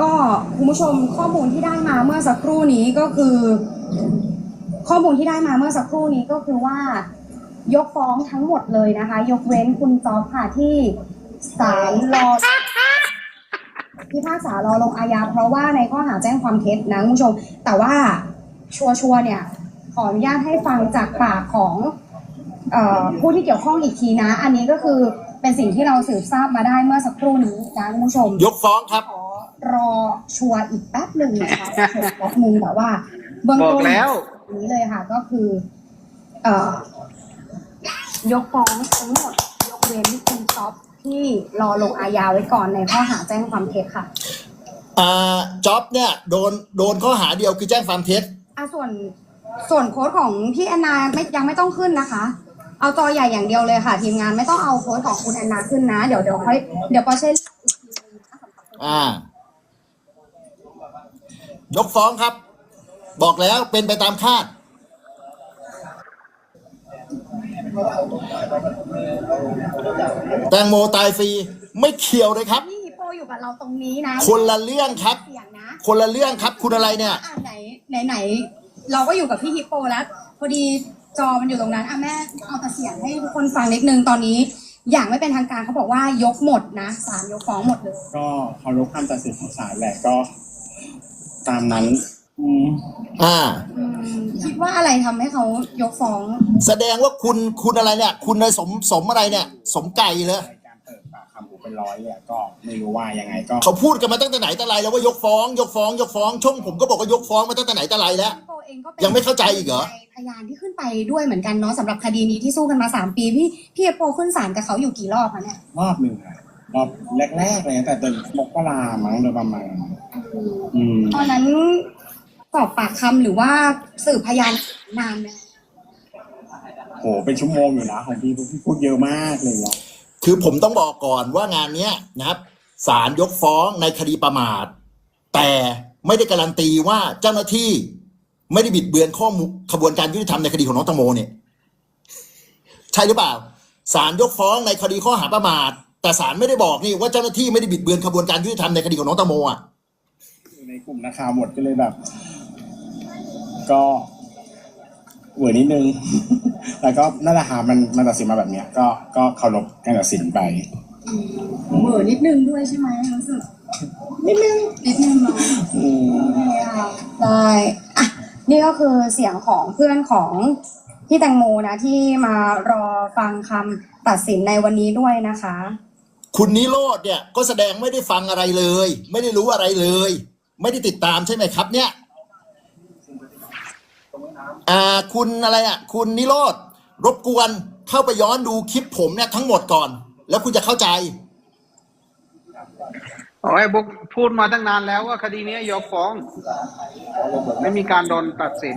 ก็คุณผู้ชมข้อมูลที่ได้มาเมื่อสักครู่นี้ก็คือ ข้อมูลที่ได้มาเมื่อสักครู่นี้ก็คือว่า ยกฟ้องทั้งหมดเลยนะคะ ยกเว้นคุณจอบค่ะที่ศาลรอพิพากษารอลงอาญาเพราะว่าในข้อหาแจ้งความเท็จนะคุณผู้ชม แต่ว่าชัวชัวเนี่ย ขออนุญาตให้ฟังจากปากของออผู้ที่เกี่ยวข้องอีกทีนะ อันนี้ก็คือเป็นสิ่งที่เราสืบทราบมาได้เมื่อสักครู่นี้นะคุณผู้ชม ยกฟ้องครับ รอชัวร์อีกแป๊บหนึ่งนะคะชัวร์แป๊บหนึ่งแต่ว่าเบื้องบอต้กนแล้วนี้เลยค่ะ ก็คือ เอ่อยกฟ้องทั้งหมด ยกเว้นคุณท็อปที่รอลงอาญาไว้ก่อนในข้อหาแจ้งความเท็จค่ะอ่าจ็อบเนี่ยโดนโดนข้อหาเดียวคือแจ้งความเท็จอะส่วนส่วนโค้ดของพี่แอนนาไม่ยังไม่ต้องขึ้นนะคะ เอาจอใหญ่อย่างเดียวเลยค่ะ ทีมงานไม่ต้องเอาโค้ดของคุณแอนนาขึ้นนะ เดี๋ยวเดี๋ยวค่อยเดี๋ยวปอเช่อ่า ยกฟ้องครับ บอกแล้วเป็นไปตามคาด แตงโมตายฟรี ไม่เกี่ยวเลยครับพี่ฮิปโปอยู่กับเราตรงนี้นะคนละเรื่องครับ เสียงนะคนละเรื่องครับ คุณอะไรเนี่ย อะไหนไหนไหนเราก็อยู่กับพี่ฮิปโปแล้วพอดีจอมันอยู่ตรงนั้นอะแม่เอาแต่เสียงให้ทุกคนฟังนิดนึงตอนนี้ อย่างไม่เป็นทางการเขาบอกว่ายกหมดนะศาลยกฟ้องหมดเลย ก็เคารพคำตัดสินของศาลแหละก็ ตามนั้น อืมอ่าอืมคิดว่าอะไรทำให้เขายกฟ้อง แสดงว่าคุณคุณอะไรเนี่ย คุณในสมสมอะไรเนี่ย สมไก่เลยรายการเปิดปากคำกูเป็นร้อยเลยอะก็ไม่รู้ว่ายังไงก็ เขาพูดกันมาตั้งแต่ไหนแต่ไรแล้วว่ายกฟ้อง ยกฟ้อง ยกฟ้องช่องผมก็บอกว่ายกฟ้องมาตั้งแต่ไหนแต่ไรแล้ว พี่โปเองก็ป็นยังไม่เข้าใจอีกเหรอ พยานที่ขึ้นไปด้วยเหมือนกันเนาะสำหรับคดีนี้ที่สู้กันมาสามปี พี่พี่ฮิปโปขึ้นศาลกับเขาอยู่กี่รอบคะเนี่ยรอบหนึ่งอะ รอบแรกๆเลยแต่เดือนมกรามั้งโดยประมาณอืมตอนนั้นสอบปากคำหรือว่าสืบพยานนานไหมโหเป็นชั่วโมงอยู่นะของพี่พี่พูดเยอะมากเลยอะคือผมต้องบอกก่อนว่างานเนี้ยนะครับศาลยกฟ้องในคดีประมาท แต่ไม่ได้การันตีว่าเจ้าหน้าที่ไม่ได้บิดเบือนข้อมูลขบวนการยุติธรรมในคดีของน้องตังโมเนี่ย ใช่หรือเปล่าศาลยกฟ้องในคดีข้อหาประมาท แต่ศาลไม่ได้บอกนี่ว่าเจ้าหน้าที่ไม่ได้บิดเบือนขบวนการยุติธรรมในคดีของน้องตังโมอะอยู่ในกลุ่มนักข่าวหมดก็เลยแบบ ก็เหวอนิดนึงแต่ก็นั่นแหละค่ะมันมันตัดสินมาแบบเนี้ย ก็ก็เคารพการตัดสินไป เหม่อนิดนึงด้วยใช่ไหมรู้สึกนิดนึงนิดนึงเนาะ อืม ได้อะนี่ก็คือเสียงของเพื่อนของพี่แตงโมนะที่มารอฟังคำตัดสินในวันนี้ด้วยนะคะ คุณนิโรธเนี่ยก็แสดงไม่ได้ฟังอะไรเลย ไม่ได้รู้อะไรเลย ไม่ได้ติดตามใช่ไหมครับ เนี่ยอ่าคุณอะไรอะ คุณนิโรธรบกวนเข้าไปย้อนดูคลิปผมเนี่ยทั้งหมดก่อน แล้วคุณจะเข้าใจโอ้ยบุ๊กพูดมาตั้งนานแล้วว่าคดีนี้ยกฟ้อง ไม่มีการโดนตัดสิน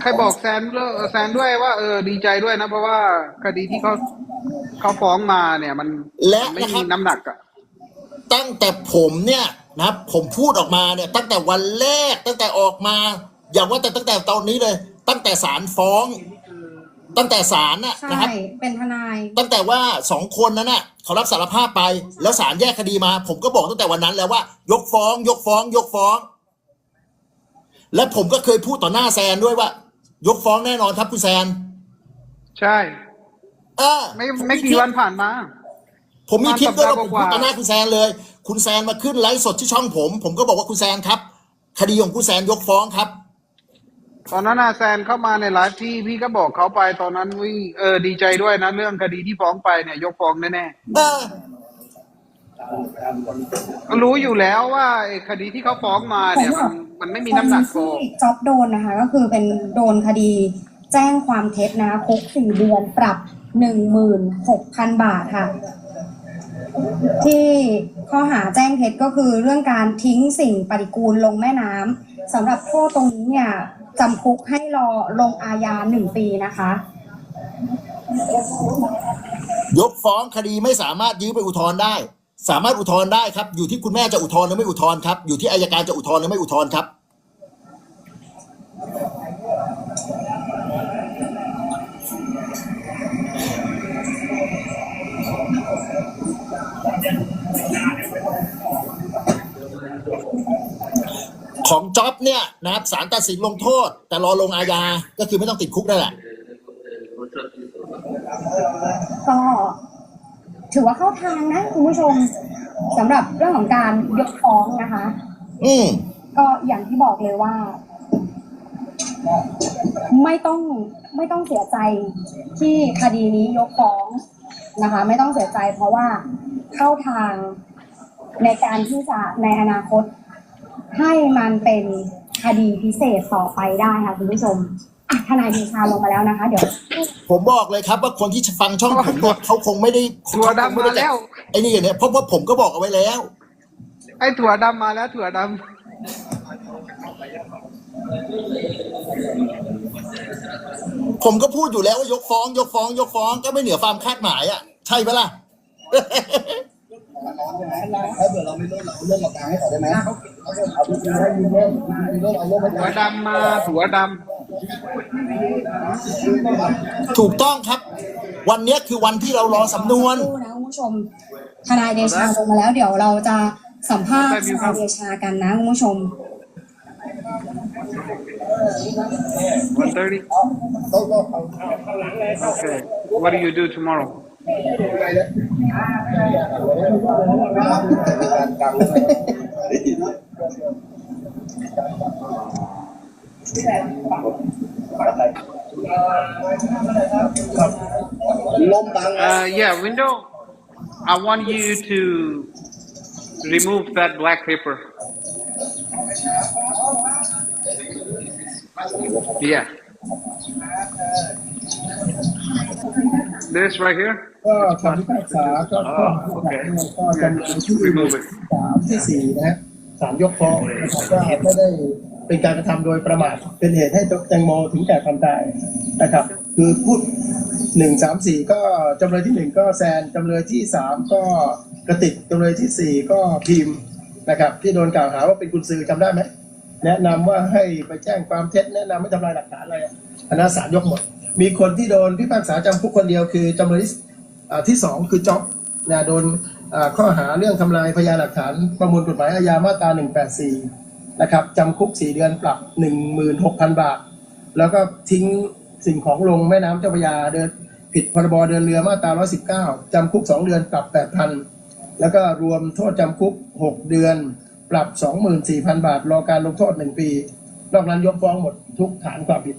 ใครบอกแซนด้วยแซนด้วยว่าเออดีใจด้วยนะ เพราะว่าคดีที่เขาเขาฟ้องมาเนี่ยมันและไม่นะครับ มีน้ำหนักอะตั้งแต่ผมเนี่ยนะครับผมพูดออกมาเนี่ย ตั้งแต่วันแรกตั้งแต่ออกมา อย่างว่าแต่ตั้งแต่ตอนนี้เลย ตั้งแต่ศาลฟ้อง ตั้งแต่ศาลน่ะใช่นะครับ เป็นทนาย ตั้งแต่ว่าสองคนนั้นน่ะเขารับสารภาพไป แล้วศาลแยกคดีมา ผมก็บอกตั้งแต่วันนั้นแล้วว่า ยกฟ้อง ยกฟ้อง ยกฟ้อง และผมก็เคยพูดต่อหน้าแซนด้วยว่า ยกฟ้องแน่นอนครับคุณแซน ใช่ เออไม่ไม่กี่วันผ่านมา ผมมีคลิปด้วยว่าผมกพูดว่าต่อหน้าคุณแซนเลย คุณแซนมาขึ้นไลฟ์สดที่ช่องผม ผมก็บอกว่าคุณแซนครับ คดีของคุณแซนยกฟ้องครับ ตอนนั้นน่ะแซนเข้ามาในไลฟ์ที่พี่ก็บอกเขาไปตอนนั้นวิเออดีใจด้วยนะ เรื่องคดีที่ฟ้องไปเนี่ย ยกฟ้องแน่เออๆก็รู้อยู่แล้วว่าไอ้คดีที่เขาฟ้องมาเนี่ยมัน มันไม่มีน้ำหนักพอ ที่จ็อบโดนนะคะ ก็คือเป็นโดนคดีแจ้งความเท็จนะคะคุกสี่เดือนปรับหนึ่งหมื่นหกพันบาทค่ะ ที่ข้อหาแจ้งเท็จก็คือเรื่องการทิ้งสิ่งปฏิกูลลงแม่น้ำสำหรับโทษตรงนี้เนี่ยจำคุกให้รอลงอาญาหนึ่งปีนะคะ ยกฟ้องคดีไม่สามารถยื้อไปอุทธรณ์ได้ สามารถอุทธรณ์ได้ครับ อยู่ที่คุณแม่จะอุทธรณ์หรือไม่อุทธรณ์ครับ อยู่ที่อายการจะอุทธรณ์หรือไม่อุทธรณ์ครับ ของจ็อบเนี่ยนะครับศารตัดสินลงโทษ แต่รอลงอาญา ก็คือไม่ต้องติดคุกนั่นแหละ ก็ ถือว่าเข้าทางนะคุณผู้ชมสำหรับเรื่องของการยกฟ้องนะคะ อืมก็อย่างที่บอกเลยว่า ไม่ต้องไม่ต้องเสียใจที่คดีนี้ยกฟ้องนะคะ ไม่ต้องเสียใจเพราะว่าเข้าทางในการที่จะในอนาคต ให้มันเป็นคดีพิเศษต่อไปได้ค่ะคุณผู้ชมอะทนายเดชาลงมาแล้วนะคะ เดี๋ยว ผมบอกเลยครับว่าคนที่ฟังช่องผมเนี่ยเขาคงไม่ได้ถั่วดำมาแล้ว ไอ้นี่เนี่ยเพราะว่าผมก็บอกเอาไว้แล้ว ไอ้ถั่วดำมาแล้ว ถั่วดผมก็พูดอยู่แล้วว่ายกฟ้อง ยกฟ้อง ยกฟ้องก็ไม่เหนือความคาดหมายอะ ใช่ปะล่ะถ้าเกิดเราไม่ร่วมเราร่วมกับกลางให้เขาได้ไหมเอาพี่ให้ยืนร่วมยืนร่วมเอาร่วมให้ำถั่วดำมาถั่วด ถูกต้องครับ วันเนี้ยคือวันที่เรารอสำนวนสู้นะคุณผู้ชมทนายเดชาลงมาแล้ว เดี๋ยวเราจะสัมภาษณ์ทนายเดชากันนะคุณผู้ชมำ one thirty เขาก็เอา okay what do you do tomorrow uh yeah window I want you to remove that black paper yeah this right here ก็คำพิพากษาก็ข้อ oh okay ก็จำเลยที่ remove it สามที่สี่นะฮะศาลยกฟ้องนะครับว่าไม่ได้ เป็นการกระทำโดยประมาทเป็นเหตุให้แตงโมถึงแก่ความตายนะครับ คือพูดหนึ่งสามสี่ก็จำเลยที่หนึ่งก็แซนจำเลยที่สามก็กระติกจำเลยที่สี่ก็พิมพ์นะครับ ที่โดนกล่าวหาว่าเป็นกุญซือจำได้ไหมแนะนำว่าให้ไปแจ้งความเท็จแนะนำไม่ทำลายหลักฐานอะไรคณะศาลยกหมด มีคนที่โดนพิพากษาจำคุกคนเดียวคือจำเลยที่สองคือจ็อบนะโดนข้อหาเรื่องทำลายพยานหลักฐานประมวลกฎหมายอาญามาตรา184 นะครับจำคุก 4 เดือนปรับ 16,000 บาท แล้วก็ทิ้งสิ่งของลงแม่น้ำเจ้าพระยาเดินผิดพรบเดินเรือมาตรา 119จำคุก 2 เดือนปรับ 8,000 แล้วก็รวมโทษจำคุก 6 เดือนปรับ 24,000 บาท รอการลงโทษ 1 ปี นอกนั้นยกฟ้องหมดทุกฐานความผิด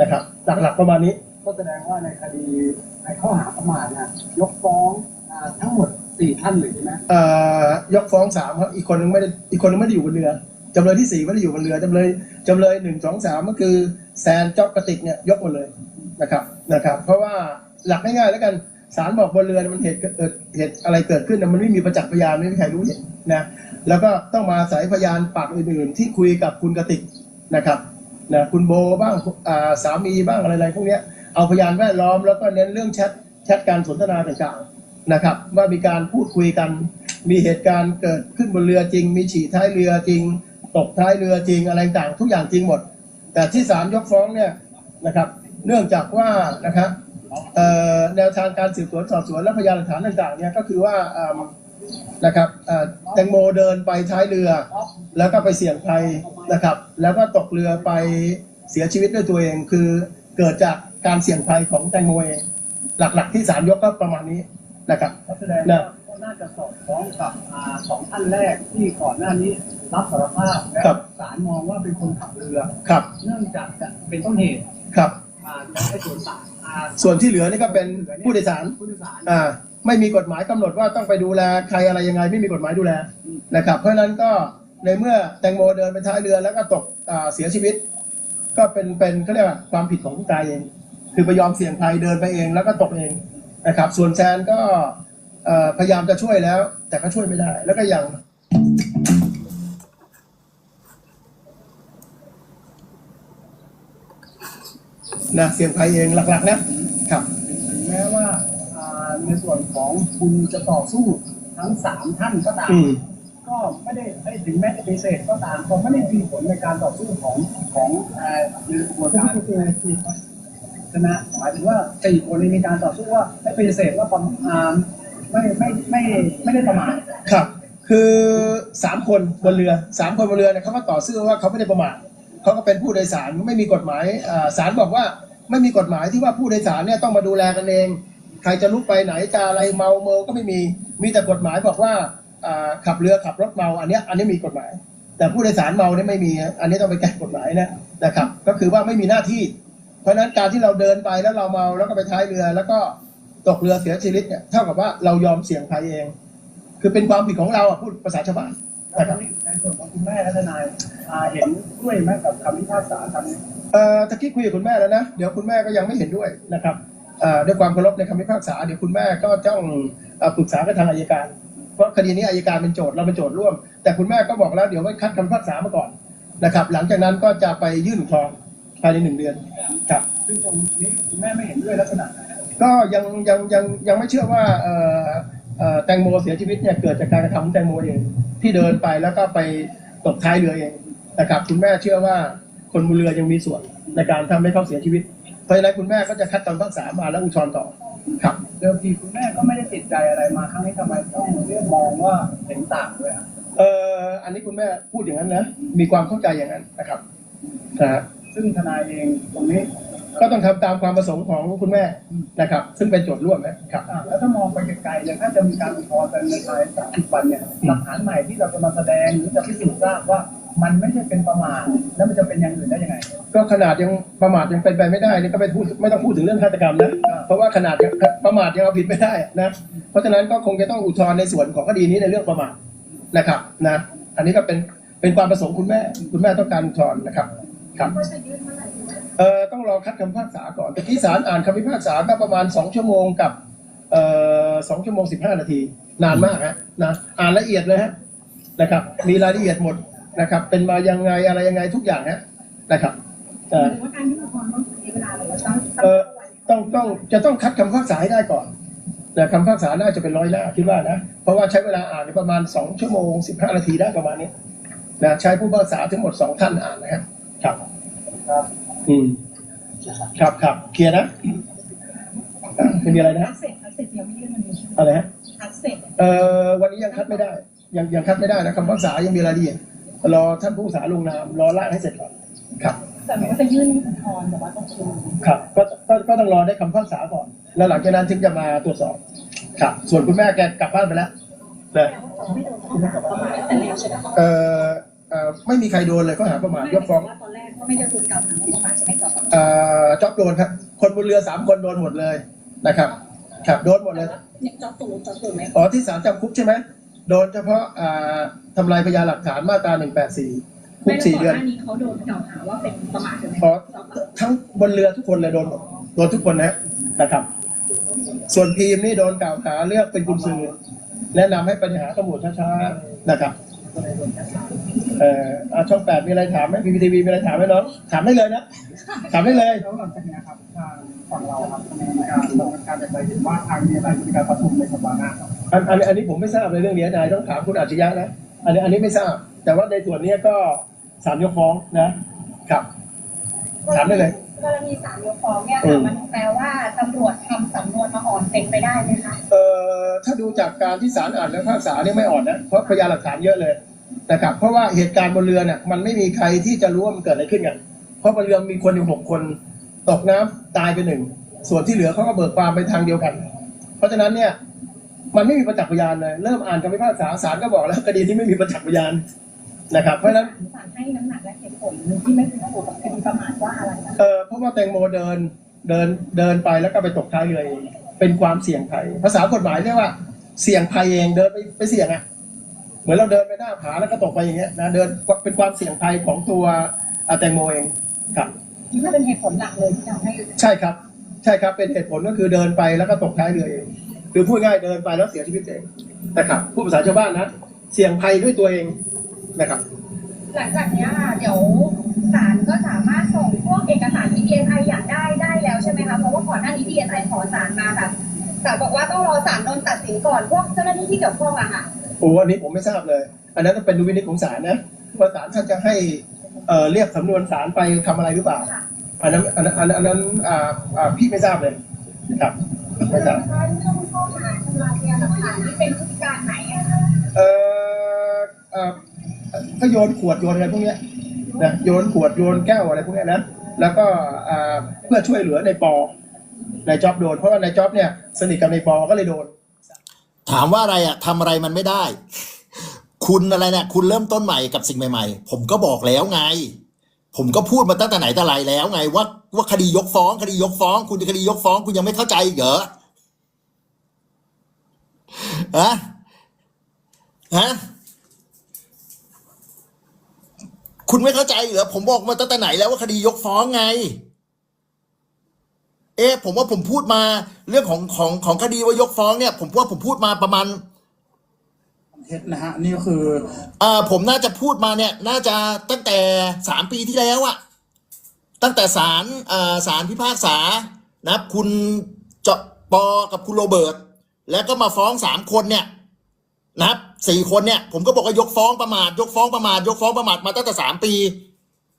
นะครับหลักๆประมาณนี้ก็แสดงว่าในคดีในข้อหาประมาทนะยกฟ้องอ่าทั้งหมดสี่ท่านเลยใช่ไหมเอ่อยกฟ้องสามครับอีกคนนึงไม่ได้อีกคนนึงไม่ได้อยู่บนเรือ จำเลยที่สี่ไม่ได้อยู่บนเรือจำเลยจำเลยหนึ่งสองสามก็คือแซนจ๊อบกระติกเนี่ยยกหมดเลยนะครับนะครับ เพราะว่าหลักง่ายๆแล้วกันศาลบอกบนเรือมันเหตุเกิดเหตุอะไรเกิดขึ้นมันไม่มีประจักษ์พยานไม่มีใครรู้เห็นนะแล้วก็ต้องมาอายพยานปากอื่นๆ ที่คุยกับคุณกติกนะครับนะคุณโบบ้างอ่าสามีบ้างอะไรๆพวกเนี้ยเอาพยานแวดล้อมแล้วก็เน้นเรื่องแชทแชทการสนทนาต่างๆนะครับ ว่ามีการพูดคุยกัน มีเหตุการณ์เกิดขึ้นบนเรือจริง มีฉี่ท้ายเรือจริง ตกท้ายเรือจริงอะไรต่างทุกอย่างจริงหมด แต่ที่ศาลยกฟ้องเนี่ยนะครับ เนื่องจากว่านะครับเอ่อแนวทางการสืบสวนสอบสวนและพยานหลักฐานต่างๆเนี่ยก็คือว่าอืมนะครับเอ่อแตงโมเดินไปท้ายเรือ แล้วก็ไปเสี่ยงภัยนะครับ แล้วก็ตกเรือไปเสียชีวิตด้วยตัวเอง คือเกิดจากการเสี่ยงภัยของแตงโมเองหลักๆที่ศาลยกก็ประมาณนี้นะครับก็แสดงว่าก็ น่าจะสอดคล้องกับอ่าสองท่านแรกที่ก่อนหน้านี้รับสารภาพและครับ ศาลมองว่าเป็นคนขับเรือ ครับเนื่องจากจะเป็นต้นเหตุครับ อ่าแล้วให้ส่วนต่างอ่าส่วนที่เหลือนี่ก็เป็นผู้โดยสารผู้โดยสารอ่าไม่มีกฎหมายกำหนดว่าต้องไปดูแลใครอะไรยังไง ไม่มีกฎหมายดูแลนะครับ เพราะฉะนั้นก็ในเมื่อแตงโมเดินไปท้ายเรือแล้วก็ตกอ่าเสียชีวิต ก็เป็นเป็นเขาเรียกว่าความผิดของผู้ตายเอง คือไปยอมเสี่ยงภัยเดินไปเองแล้วก็ตกเองนะครับ ส่วนแซนก็เอ่อ พยายามจะช่วยแล้ว แต่ก็ช่วยไม่ได้ แล้วก็ยังนะเสี่ยงภัยเองหลักๆนะครับถึงแม้ว่าอ่าในส่วนของคุณจะต่อสู้ทั้งสามท่านก็ตามอืมก็ไม่ได้ให้ถึงแม้จะปฏิเสธก็ตามก็ไม่ได้มีผลในการต่อสู้ของของเอ่อในกระบวนการชนะหมายถึงว่าสี่คนนี้มีการต่อสู้ว่าให้ปฏิเสธว่าประมาณ ไม่ไม่ไม่ไม่ได้ประมาทครับ คือสามคนบนเรือสามคนบนเรือเนี่ยเขาก็ต่อสู้ว่าเขาไม่ได้ประมาทเขาก็เป็นผู้โดยสารไม่มีกฎหมายอ่าศาลบอกว่าไม่มีกฎหมายที่ว่าผู้โดยสารเนี่ยต้องมาดูแลกันเอง ใครจะลุกไปไหนจะอะไรเมาเมาก็ไม่มีมีแต่กฎหมายบอกว่าขับเรือขับรถเมาอันนี้อันนี้มีกฎหมาย แต่ผู้โดยสารเมาเนี่ยไม่มี อันนี้ต้องไปแก้กฎหมายนะนะครับ ก็คือว่าไม่มีหน้าที่ เพราะฉะนั้นการที่เราเดินไปแล้วเราเมาแล้วก็ไปท้ายเรือแล้วก็ ตกเรือเสียชีวิตเนี่ยเท่ากับว่าเรายอมเสี่ยงภัยเอง คือเป็นความผิดของเราอะพูดภาษาชาวบ้านแล้วนะครับในส่วนของคุณแม่และทนายอ่าเห็นด้วยไหมกับคำพิพากษาคำนี้เอ่อตะกี้คุยกับคุณแม่แล้วนะเดี๋ยวคุณแม่ก็ยังไม่เห็นด้วยนะครับเอ่อด้วยความเคารพในคำพิพากษาเดี๋ยวคุณแม่ก็ต้องเอ่อปรึกษากับทางอัยการ เพราะคดีนี้อัยการเป็นโจทย์เราเป็นโจทย์ร่วม แต่คุณแม่ก็บอกแล้วเดี๋ยวไว้คัดคำพิพากษามาก่อนนะครับ หลังจากนั้นก็จะไปยื่นอุทธรณ์ภายในหนึ่งเดือนครับ ซึ่งตรงนี้คุณแม่ไม่เห็นด้วยลักษณะไหน ก็ยังยังยังยังไม่เชื่อว่าเอ่อเอ่อแตงโมเสียชีวิตเนี่ยเกิดจากการกระทำของแตงโมเองที่เดินไปแล้วก็ไปตกท้ายเรือเองนะครับคุณแม่เชื่อว่าคนบนเรือยังมีส่วนในการทำให้เขาเสียชีวิต เพราะฉะนั้นคุณแม่ก็จะคัดคำพิพากษามาแล้วอุทธรณ์ต่อครับเดิมทีคุณแม่ก็ไม่ได้ติดใจอะไรมาครั้งนี้ทำไมต้องเรียกมองว่าเห็นต่างด้วยอะเอ่ออันนี้คุณแม่พูดอย่างนั้นนะมีความเข้าใจอย่างนั้นนะครับนะฮะซึ่งทนายเองตรงนี้ ก็ต้องทำตามความประสงค์ของคุณแม่นะครับ ซึ่งเป็นโจทย์ร่วมนะครับ อะแล้วถ้ามองไปไกลๆเนี่ยถ้าจะมีการอุทธรณ์กันในภายสามสิบวันเนี่ยหลักฐานใหม่ที่เราจะมาแสดงหรือจะพิสูจน์ทราบว่ามันไม่ใช่เป็นประมาทแล้วมันจะเป็นอย่างอื่นได้ยังไง ก็ขนาดยังประมาทยังเป็นไปไม่ได้นี่ก็ไม่พูดไม่ต้องพูดถึงเรื่องฆาตกรรมนะเพราะว่าขนาดยังประมาทยังเอาผิดไม่ได้นะเพราะฉะนั้นก็คงจะต้องอุทธรณ์ในส่วนของคดีนี้ในเรื่องประมาทนะครับนะอันนี้ก็เป็นเป็นความประสงค์คุณแม่คุณแม่ต้องการอุทธรณ์นะครับ ครับเอ่อต้องรอคัดคำพิพากษาก่อนตะกี้ศาลอ่านคำพิพากษาก็ประมาณสองชั่วโมงกับเอ่อสองชั่วโมงสิบห้านาที นานมากฮะนะอ่านละเอียดเลยฮะนะครับ มีรายละเอียดหมดนะครับ เป็นมายังไงอะไรยังไงทุกอย่างฮะนะครับเอ่อว่าการยื่นอุทธรณ์ต้องใช้เวลาหรือว่าต้องเอ่อต้องต้องจะต้องคัดคำพิพากษาให้ได้ก่อนแต่คำพิพากษาน่าจะเป็นร้อยหน้าคิดว่านะเพราะว่าใช้เวลาอ่านประมาณสองชั่วโมงสิบห้านาทีได้ประมาณนี้นะใช้ผู้พิพากษาทั้งหมดสองท่านอ่านนะครับ ครับครับ อืมครับครับเคลียร์นะอะไม่มีอะไรนะคัดเสร็จคัดเสร็จยังไม่ยื่นวันนี้ใช่ไหมอะไรฮะคัดเสร็จเอ่อวันนี้ยังคัดไม่ได้ ยังยังคัดไม่ได้นะคำพิพากษายังมีรายละเอียดรอท่านผู้พิพากษาลงนามรอร่างให้เสร็จก่อนครับแต่หนูก็จะยื่นอุทธรณ์แต่ว่าต้องคืนครับก็ก็ก็ต้องรอได้คำพิพากษาก่อน แล้วหลังจากนั้นถึงจะมาตรวจสอบ ครับ ส่วนคุณแม่แกกลับบ้านไปแล้วนะไม่โดนข้อหาประมาทแต่แล้วใช่ไหมคะเอ่อ เอ่อไม่มีใครโดนเลยข้อหาประมาทยกฟ้องว่าตอนแรกก็ไม่ได้ถูกกล่าวหาว่าประมาทใช่ไหมต่อเอ่อจ๊อบโดนครับ คนบนเรือสามคนโดนหมดเลยนะครับ ครับโดนหมดเลยเนี่ยจอตูจอตูไหมอ๋อที่ศาลจำคุกใช่ไหมโดนเฉพาะอ่าทำลายพยานหลักฐานมาตราหนึ่งแปดสี่คุแม่กก่สี่อนเดือนหน้านี้เขาโดนกล่าวหาว่าเป็นประมาทใช่ไหมอ๋อทั้งบนเรือทุกคนเลยโดนหมดโดนทุกคนนะนะครับ ส่วนพีมนี่โดนกล่าวหาเลือกเป็นกุญสือแนะนำให้ปัญหาข้อมูลช้าๆนะครับ เอ่ออะช่องแปดมีอะไรถามไหมพีพีทีวีมีอะไรถามไหมน้องถามได้เลยนะถามได้เลย แล้วหลังจากนี้ครับทางฝั่งเราครับดำเนินการดำเนินการแบบใดเห็นว่าทางมีอะไรมีการประชุมในสัปดาห์หน้าครับอันอันอันนี้ผมไม่ทราบในเรื่องนี้นายต้องถามคุณอาชญะนะอันนี้อันนี้ไม่ทราบ แต่ว่าในส่วนนี้ก็ศาลยกฟ้องนะครับ ถามได้เลยกรณีศาลยกฟ้องเนี่ยอืค่ะมมันแปลว่าตำรวจทำสำนวนมาอ่อนเป็นไปได้ไหมคะ เอ่อถ้าดูจากการที่ศาลอ่านและพิพากษาเนี่ยไม่อ่อนนะเพราะพยานหลักฐานเยอะเลย นะครับ เพราะว่าเหตุการณ์บนเรือเนี่ยมันไม่มีใครที่จะรู้ว่ามันเกิดอะไรขึ้นกัน เพราะบนเรือมีคนอยู่หกคนตกน้ำตายไปหนึ่งส่วนที่เหลือเขาก็เบิกความไปทางเดียวกัน เพราะฉะนั้นเนี่ยมันไม่มีประจักษ์พยานเลยเริ่มอ่านคำพิพากษาศาลก็บอกแล้วคดีนี้ไม่มีประจักษ์พยานนะครับ เพราะฉะนั้นศาลให้น้ำหนักและเหตุผลที่ไม่ถูกกับคดีประมาทว่าอะไรนะเออเพราะว่าแตงโมเดินเดินเดินไปแล้วก็ไปตกท้ายเรือเองเป็นความเสี่ยงภัยภาษากฎหมายเรียกว่า เสี่ยงภัยเองเดินไปไปเสี่ยงอะ เหมือนเราเดินไปหน้าผาแล้วก็ตกไปอย่างเงี้ยนะเดินเป็นความเสี่ยงภัยของตัวอ่าแตงโมเองครับนี่เป็นเหตุผลหลักเลยที่ทำให้ใช่ครับ ใช่ครับเป็นเหตุผลก็คือเดินไปแล้วก็ตกท้ายเรือเองคือพูดง่ายเดินไปแล้วเสียชีวิตเองนะครับผู้ภาษาชาวบ้านนะเสี่ยงภัยด้วยตัวเองนะครับ หลังจากเนี้ยค่ะเดี๋ยวศาลก็สามารถส่งพวกเอกสารที่ DSI อยากได้ได้แล้วใช่ไหมคะเพราะว่าก่อนหน้านี้ DSI ขอศาลมาแบบศาลบอกว่าต้องรอศาลโดนตัดสินก่อนพวกเจ้าหน้าที่ที่เกี่ยวข้องอะค่ะ โอ้อันนี้ผมไม่ทราบเลย อันนั้นต้องเป็นดุลพินิจของศาลนะว่าศาลท่านจะให้เอ่อเรียกสำนวนศาลไปทำอะไรหรือเปล่าอันนั้นอันนั้นอันนั้นอันนั้นอ่าอ่าพี่ไม่ทราบเลยครับไม่ทราบท่านต้องข้อหาทำลายพยานหลักฐานที่เป็นพฤติการไหนอะคะเอ่อเอ่อก็โยนขวดโยนอะไรพวกเนี้ยนะโยนขวดโยนแก้วอะไรพวกเนี้ยนะแล้วก็อ่าเพื่อช่วยเหลือในปอในจ็อบโดน เพราะว่าในจ็อบเนี่ยสนิทกับในปอก็เลยโดน ถามว่าอะไรอะทำอะไรมันไม่ได้ คุณอะไรเนี่ยคุณเริ่มต้นใหม่กับสิ่งใหม่ ๆ ผมก็บอกแล้วไง ผมก็พูดมาตั้งแต่ไหนแต่ไรแล้วไง ว่าว่าคดียกฟ้องคดียกฟ้อง คุณคดียกฟ้อง คุณยังไม่เข้าใจเหรอฮะฮะคุณไม่เข้าใจเหรอผมบอกมาตั้งแต่ไหนแล้วว่าคดียกฟ้องไง เอ๊ะผมว่าผมพูดมาเรื่องของของของคดีว่ายกฟ้องเนี่ย ผมว่าผมพูดมาประมาณเท็จนะฮะนี่ก็คือเอ่อผมน่าจะพูดมาเนี่ย น่าจะตั้งแต่สามปีที่แล้วอะตั้งแต่ศาลเอ่อศาลพิพากษานะครับคุณเจาะปอกับคุณโรเบิร์ตแล้วก็มาฟ้องสามคนเนี่ยนะครับสี่คนเนี่ย ผมก็บอกว่ายกฟ้องประมาทยกฟ้องประมาทยกฟ้องประมาทมาตั้งแต่สามปี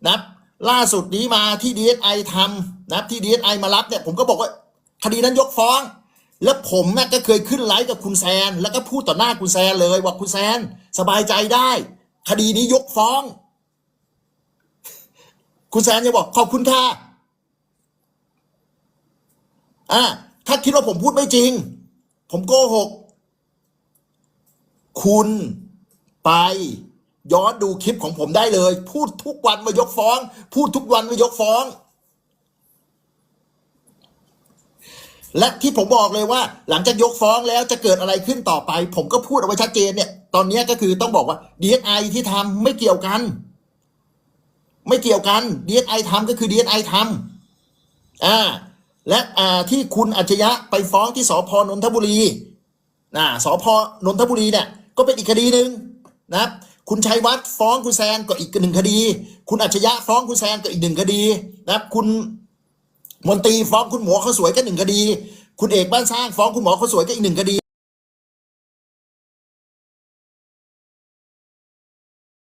นะครับล่าสุดนี้มาที่ดีเอสไอทำ นะที่ดีเอสไอมารับเนี่ยผมก็บอกว่าคดีนั้นยกฟ้อง แล้วผมน่ะก็เคยขึ้นไลฟ์กับคุณแซน แล้วก็พูดต่อหน้าคุณแซนเลยว่าคุณแซนสบายใจได้ คดีนี้ยกฟ้อง คุณแซนจะบอกขอบคุณค่ะอ่าถ้าคิดว่าผมพูดไม่จริง ผมโกหก คุณไปย้อนดูคลิปของผมได้เลย พูดทุกวันมายกฟ้อง พูดทุกวันมายกฟ้อง และที่ผมบอกเลยว่าหลังจากยกฟ้องแล้วจะเกิดอะไรขึ้นต่อไป ผมก็พูดเอาไว้ชัดเจนเนี่ย ตอนนี้ก็คือต้องบอกว่า DSI ที่ทำไม่เกี่ยวกัน ไม่เกี่ยวกัน DSI ทำก็คือ DSI ทำอ่าและอ่าที่คุณอัจฉริยะไปฟ้องที่สพนนทบุรีนะสพนนทบุรีเนี่ยก็เป็นอีกคดีหนึ่งนะคุณชัยวัฒน์ฟ้องคุณแซนก็อีกหนึ่งคดี คุณอัจฉริยะฟ้องคุณแซนก็อีกหนึ่งคดีนะคุณ มนตรีฟ้องคุณหมอเขาสวยก็หนึ่งคดี คุณเอกบ้านสร้างฟ้องคุณหมอเขาสวยก็อีกหนึ่งคดี